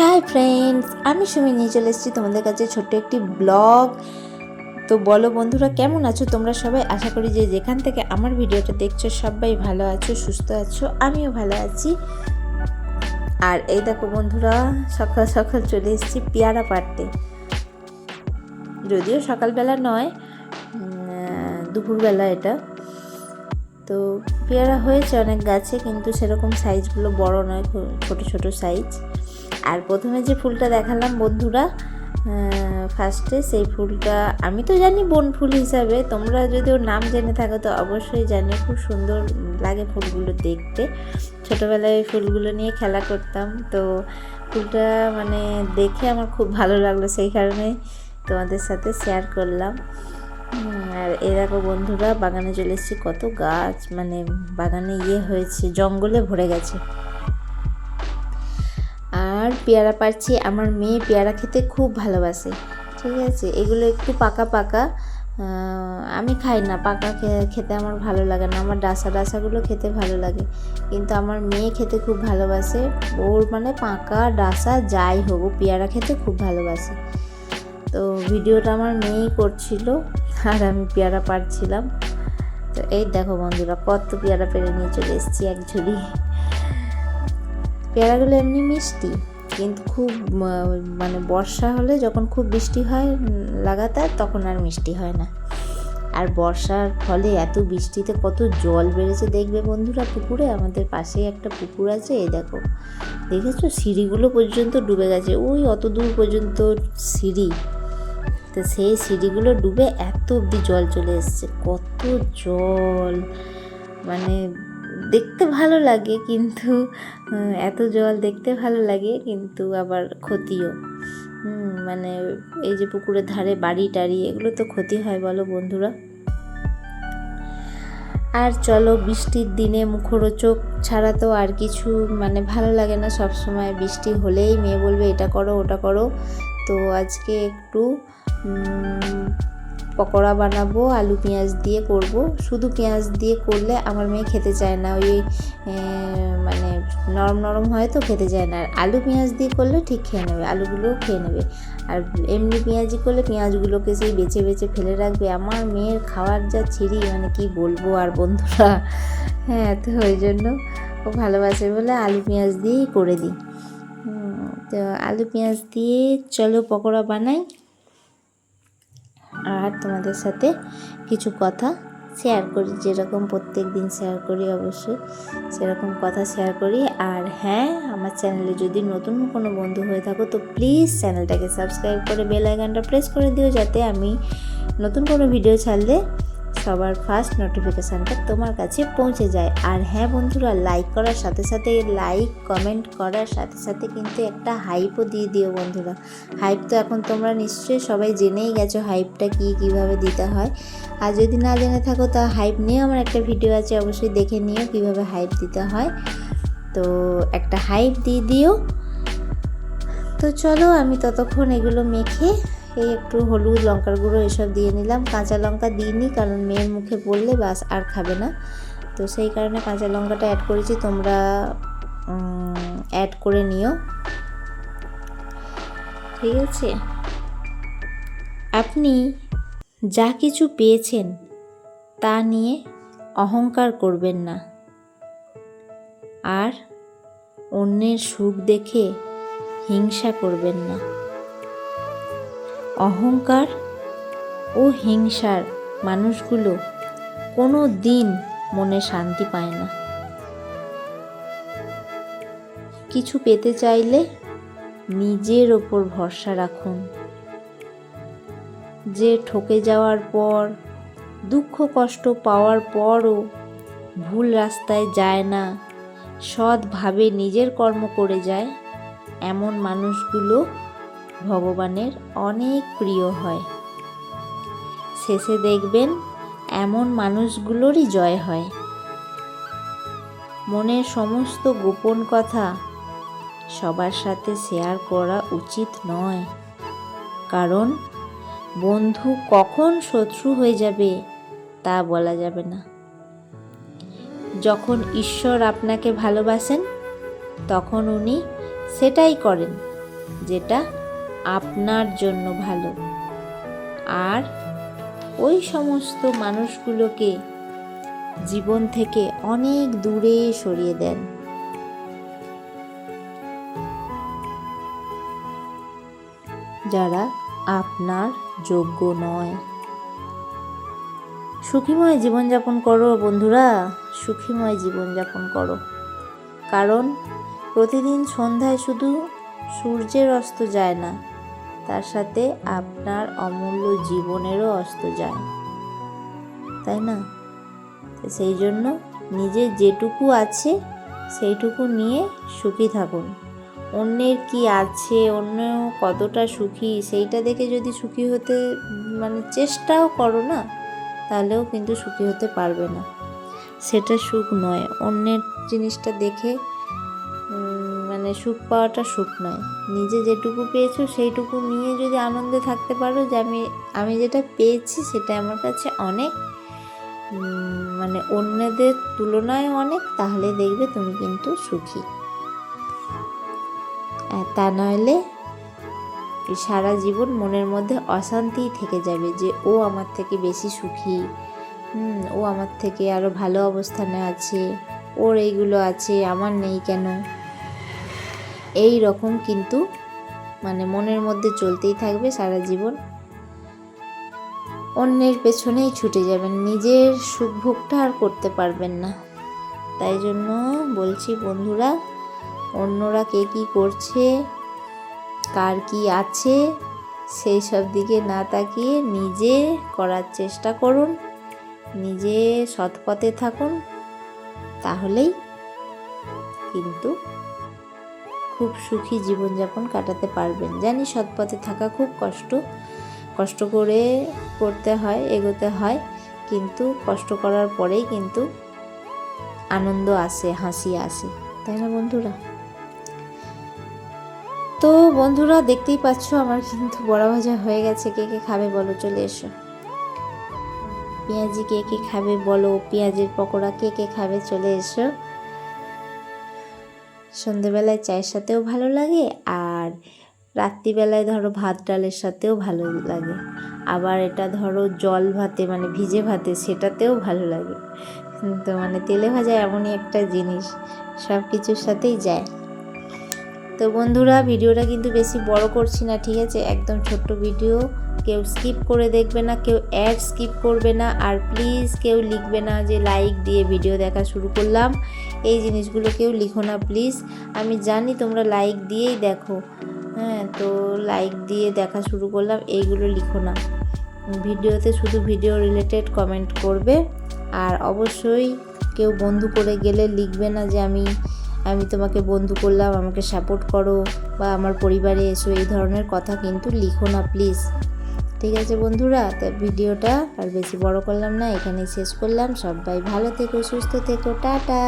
Hi friends আমি সুমি নিয়ে চলে এসেছি তোমাদের কাছে ছোট্ট একটি ব্লগ। তো বলো বন্ধুরা, কেমন আছো তোমরা সবাই? আশা করি যে যেখান থেকে আমার ভিডিওটা দেখছ সবাই ভালো আছো, সুস্থ আছো, আমিও ভালো আছি। আর এই দেখো বন্ধুরা, সকাল সকাল চলে এসেছি পেয়ারা পাড়তে। যদিও সকালবেলা নয় দুপুরবেলা এটা। তো পেয়ারা হয়েছে অনেক গাছে, কিন্তু সেরকম সাইজগুলো বড় নয় ছোট ছোট সাইজ আর প্রথমে যে ফুলটা দেখালাম বন্ধুরা ফার্স্টে সেই ফুলটা, আমি তো জানি বন ফুল হিসাবে, তোমরা যদি ওর নাম জেনে থাকো তো অবশ্যই জানি খুব সুন্দর লাগে ফুলগুলো দেখতে। ছোটোবেলায় ফুলগুলো নিয়ে খেলা করতাম, তো ফুলটা মানে দেখে আমার খুব ভালো লাগল, সেই কারণে তোমাদের সাথে শেয়ার করলাম। আর এরকম বন্ধুরা, বাগানে চলে এসেছি, কত গাছ মানে বাগানে ইয়ে হয়েছে, জঙ্গলে ভরে গেছে। আর পেয়ারা পাচ্ছি আমার মেয়ে পেয়ারা খেতে খুব ভালোবাসে। ঠিক আছে? এগুলো একটু পাকা পাকা। আমি খাই না। পাকা খেতে আমার ভালো লাগে না। আমার ডাসা ডাসাগুলো খেতে ভালো লাগে। কিন্তু আমার মেয়ে খেতে খুব ভালোবাসে। ওর মানে পাকা, ডাসা, যাই হোক, ও পেয়ারা খেতে খুব ভালোবাসে। তো ভিডিওটা আমার মেয়েই করছিল, আর আমি পেয়ারা পাড়ছিলাম তো এই দেখো বন্ধুরা, কত পেয়ারা পেরে নিয়ে চলে এসেছি এক ঝুড়ি। পেয়ারাগুলো এমনি মিষ্টি। কিন্তু খুব মানে বর্ষা হলে যখন খুব বৃষ্টি হয় লাগাতার, তখন আর মিষ্টি হয় না। আর বর্ষার ফলে এত বৃষ্টিতে কত জল বেড়েছে, দেখবে বন্ধুরা পুকুরে, আমাদের পাশেই একটা পুকুর আছে, এই দেখো। দেখেছ? সিঁড়িগুলো পর্যন্ত ডুবে গেছে। ওই অত দূর পর্যন্ত সিঁড়ি। তো সেই সিঁড়িগুলো ডুবে এত অবধি জল চলে এসছে। কত জল! মানে দেখতে ভালো লাগে, কিন্তু এত জল দেখতে ভালো লাগে, কিন্তু আবার ক্ষতিও। মানে এই যে পুকুরের ধারে বাড়ি টাড়ি, এগুলো তো ক্ষতি হয় বলো বন্ধুরা। আর চলো বৃষ্টির দিনে মুখরোচক ছাড়া তো আর কিছু মানে ভালো লাগে না। সব সময় বৃষ্টি হলেই মেয়ে বলবে, এটা করো, ওটা করো। তো আজকে একটু পকোড়া বানাবো, আলু পেঁয়াজ দিয়ে করব। শুধু পেঁয়াজ দিয়ে করলে আমার মেয়ে খেতে চায় না। ওই মানে নরম নরম হয় তো খেতে চায় না। আর আলু পেঁয়াজ দিয়ে করলে ঠিক খেয়ে নেবে, আলুগুলোও খেয়ে নেবে। আর এমনি পেঁয়াজি করলে পেঁয়াজগুলোকে সেই বেছে বেছে ফেলে রাখবে। আমার মেয়ের খাওয়ার যা ছিঁড়ি মানে কি বলব আর বন্ধুরা। হ্যাঁ তো ওই জন্য ও ভালোবাসে বলে আলু পেঁয়াজ দিয়েই করে দিই। তো আলু পেঁয়াজ দিয়ে চলো পকোড়া বানাই। আর তোমাদের সাথে কিছু কথা শেয়ার করি, যেরকম প্রত্যেক দিন শেয়ার করি অবশ্যই, সেরকম কথা শেয়ার করি। আর হ্যাঁ আমার চ্যানেলে যদি নতুন কোনো বন্ধু হয়ে থাকো, তো প্লিজ চ্যানেলটাকে সাবস্ক্রাইব করে বেল আইকনটা প্রেস করে দিও, যাতে আমি নতুন কোনো ভিডিও ছাড়লে সবার ফার্স্ট নোটিফিকেশানটা তোমার কাছে পৌঁছে যায়। আর হ্যাঁ বন্ধুরা লাইক করার সাথে সাথে লাইক কমেন্ট করার সাথে সাথে কিন্তু একটা হাইপও দিয়ে দিও বন্ধুরা। হাইপ তো এখন তোমরা নিশ্চয়ই সবাই জেনেই গেছো হাইপটা কী, কীভাবে দিতে হয়। আর যদি না জেনে থাকো, তা হাইপ নিয়ে আমার একটা ভিডিও আছে, অবশ্যই দেখে নিও কীভাবে হাইপ দিতে হয়। তো একটা হাইপ দিয়ে দিও। তো চলো আমি ততক্ষণ এগুলো মেখে এই একটু হলুদ লঙ্কার গুঁড়ো এসব দিয়ে নিলাম। কাঁচা লঙ্কা দিইনি, কারণ মেয়ের মুখে পড়লে বাস আর খাবে না। তো সেই কারণে কাঁচা লঙ্কাটা অ্যাড করেছি, তোমরা অ্যাড করে নিও। ঠিক আছে? আপনি যা কিছু পেয়েছেন তা নিয়ে অহংকার করবেন না। আর অন্যের সুখ দেখে হিংসা করবেন না। অহংকার ও হিংসার মানুষগুলো কোনো দিন মনে শান্তি পায় না। কিছু পেতে চাইলে নিজের ওপর ভরসা রাখুন। যে ঠকে যাওয়ার পর, দুঃখ কষ্ট পাওয়ার পরও ভুল রাস্তায় যায় না, সৎভাবে নিজের কর্ম করে যায়, এমন মানুষগুলো ভগবানের অনেক প্রিয় হয়। শেষে দেখবেন এমন মানুষগুলোরই জয় হয়। মনের সমস্ত গোপন কথা সবার সাথে শেয়ার করা উচিত নয়। কারণ বন্ধু কখন শত্রু হয়ে যাবে তা বলা যাবে না। যখন ঈশ্বর আপনাকে ভালোবাসেন, তখন উনি সেটাই করেন, যেটা আপনার জন্য ভালো। আর ওই সমস্ত মানুষগুলোকে জীবন থেকে অনেক দূরে সরিয়ে দেন। যারা আপনার যোগ্য নয়। সুখীময় জীবনযাপন করো বন্ধুরা, সুখীময় জীবনযাপন করো। কারণ প্রতিদিন সন্ধ্যায় শুধু সূর্যের অস্ত যায় না তার সাথে আপনার অমূল্য জীবনেরও অস্ত যায়। তাই না? সেই জন্য নিজের যেটুকু আছে, সেইটুকু নিয়ে সুখী থাকুন। অন্যের কি আছে অন্য কতটা সুখী, সেইটা দেখে যদি সুখী হতে মানে চেষ্টাও করো না, তাহলেও কিন্তু সুখী হতে পারবে না। সেটা সুখ নয়, অন্যের জিনিসটা দেখে মানে সুখ পাওয়াটা সুখ নয়। নিজে যেটুকু পেয়েছ সেইটুকু নিয়ে যদি আনন্দে থাকতে পারো যে আমি আমি যেটা পেয়েছি সেটা আমার কাছে অনেক মানে অন্যদের তুলনায় অনেক তাহলে দেখবে তুমি কিন্তু সুখী। তা নইলে সারা জীবন মনের মধ্যে অশান্তিই থেকে যাবে যে ও আমার থেকে বেশি সুখী হুম, ও আমার থেকে আরও ভালো অবস্থানে আছে ওর এইগুলো আছে আমার নেই কেন? এই রকম কিন্তু মানে মনের মধ্যে চলতেই থাকবে সারা জীবন। অন্যের পেছনেই ছুটে যাবেন, নিজের সুখ ভোগটা আর করতে পারবেন না। তাই জন্য বলছি বন্ধুরা, অন্যরা কে কী করছে, কার কি আছে, সেই সব দিকে না তাকিয়ে নিজে করার চেষ্টা করুন, নিজে সৎপথে থাকুন, তাহলেই কিন্তু খুব সুখী জীবনযাপন কাটাতে পারবেন। জানি সৎ পথে থাকা খুব কষ্ট। কষ্ট করে করতে হয়, এগোতে হয়, কিন্তু কষ্ট করার পরেই কিন্তু আনন্দ আসে, হাসি আসে। তাই না বন্ধুরা? তো বন্ধুরা, দেখতেই পাচ্ছ আমার কিন্তু বড়া ভাজা হয়ে গেছে। কে কে খাবে বলো, চলে এসো। পেঁয়াজি কে কে খাবে বলো, পেঁয়াজের পকোড়া কে কে খাবে, চলে এসো। সন্ধেবেলায় চায়ের সাথেও ভালো লাগে আর রাত্রিবেলায় ধরো ভাত ডালের সাথেও ভালো লাগে। আবার এটা ধরো জল ভাতে মানে ভিজে ভাতে সেটাতেও ভালো লাগে। তো মানে তেলে ভাজা এমনই একটা জিনিস সব কিছুর সাথেই যায়। তো বন্ধুরা, ভিডিওটা কিন্তু বেশি বড় করছি না, ঠিক আছে? একদম ছোট্ট ভিডিও। কেউ স্কিপ করে দেখবে না, কেউ অ্যাড স্কিপ করবে না, আর প্লিজ কেউ লিখবে না যে লাইক দিয়ে ভিডিও দেখা শুরু করলাম। এই জিনিসগুলো কেউ লিখো না প্লিজ আমি জানি তোমরা লাইক দিয়েই দেখো। হ্যাঁ তো লাইক দিয়ে দেখা শুরু করলাম, এইগুলো লিখো না। ভিডিওতে শুধু ভিডিও রিলেটেড কমেন্ট করবে। আর অবশ্যই কেউ বন্ধু করে গেলে লিখবে না যে আমি আমি তোমাকে বন্ধু করলাম, আমাকে সাপোর্ট করো বা আমার পরিবারে এসো, এই ধরনের কথা কিন্তু লিখো না প্লিজ ঠিক আছে বন্ধুরা, তা ভিডিওটা আর বেশি বড় করলাম না, এখানেই শেষ করলাম। সবাই ভালো থেকো, সুস্থ থেকো, টাটা।